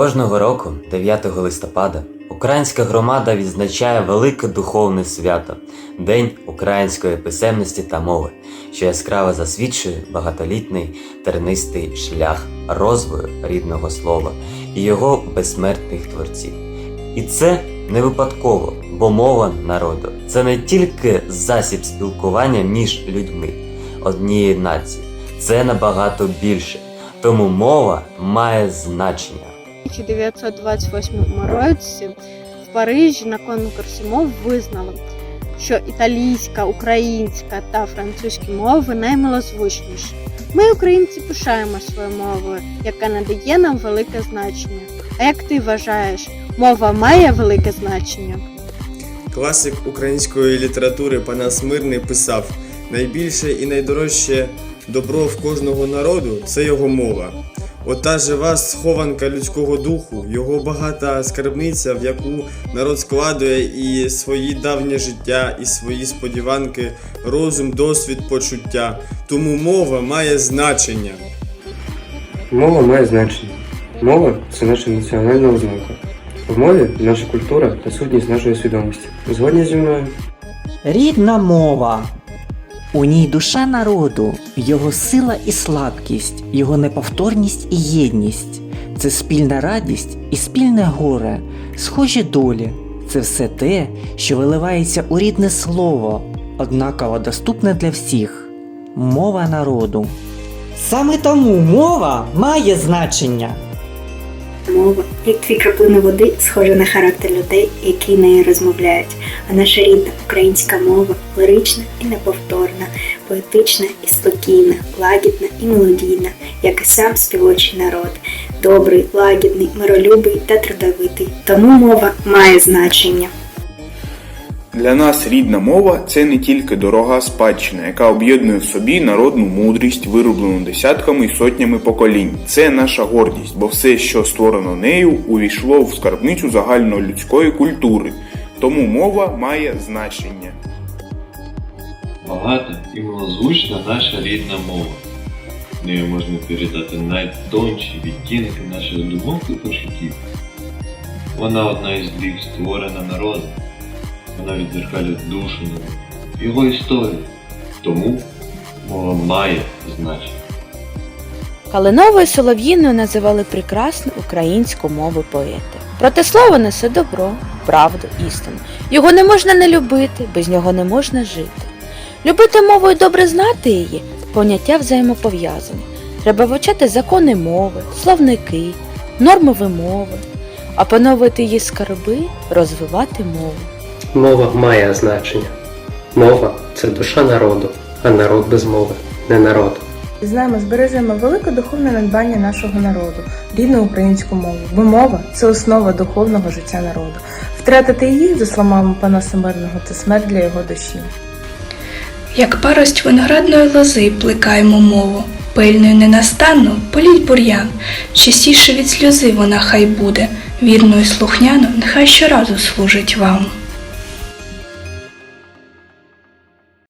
Кожного року, 9 листопада, українська громада відзначає велике духовне свято День української писемності та мови, що яскраво засвідчує багатолітний тернистий шлях розвою рідного слова і його безсмертних творців. І це не випадково, бо мова народу це не тільки засіб спілкування між людьми однієї нації, це набагато більше. Тому мова має значення. У 1928 році в Парижі на конкурсі мов визнали, що італійська, українська та французькі мови наймилозвучніші. Ми, українці, пишаємо своєю мовою, яка надає нам велике значення. А як ти вважаєш, мова має велике значення? Класик української літератури Панас Мирний писав: найбільше і найдорожче добро в кожного народу це його мова. Ота жива схованка людського духу, його багата скарбниця, в яку народ складує і свої давнє життя, і свої сподіванки, розум, досвід, почуття. Тому мова має значення. Мова має значення. Мова це наша національна ознака. В мові наша культура та сутність нашої свідомості. Згодні зі мною? Рідна мова. У ній душа народу, його сила і слабкість, його неповторність і єдність. Це спільна радість і спільне горе, схожі долі. Це все те, що виливається у рідне слово, однаково доступне для всіх. Мова народу. Саме тому мова має значення. Мова, як дві краплини води, схожа на характер людей, які нею розмовляють. А наша рідна українська мова лирична і неповторна, поетична і спокійна, лагідна і мелодійна, як і сам співочий народ, добрий, лагідний, миролюбий та трудовитий. Тому мова має значення. Для нас рідна мова це не тільки дорога спадщина, яка об'єднує в собі народну мудрість, вироблену десятками і сотнями поколінь. Це наша гордість, бо все, що створено нею, увійшло в скарбницю загальнолюдської культури. Тому мова має значення. Багата і милозвучна наша рідна мова. Нею можна передати найтонші відтінки наших думок і почуттів. Вона одна із див створена народом. Вона відзеркалює душу його історію. Тому мова має значення. Калиновою солов'їною називали прекрасну українську мову поети. Проте слово несе добро, правду, істину. Його не можна не любити, без нього не можна жити. Любити мову і добре знати її поняття взаємопов'язані. Треба вивчати закони мови, словники, норми вимови, опановувати її скарби, розвивати мову. Мова має значення. Мова це душа народу, а народ без мови не народ. Знаємо, збережемо велике духовне надбання нашого народу, рідну українську мову, бо мова це основа духовного життя народу. Втратити її, за словами пана Семерного, це смерть для його душі. Як парость виноградної лози плекаємо мову, пильною ненастанно політь бур'ян, частіше від сльози вона хай буде, вірною слухняно, нехай щоразу служить вам.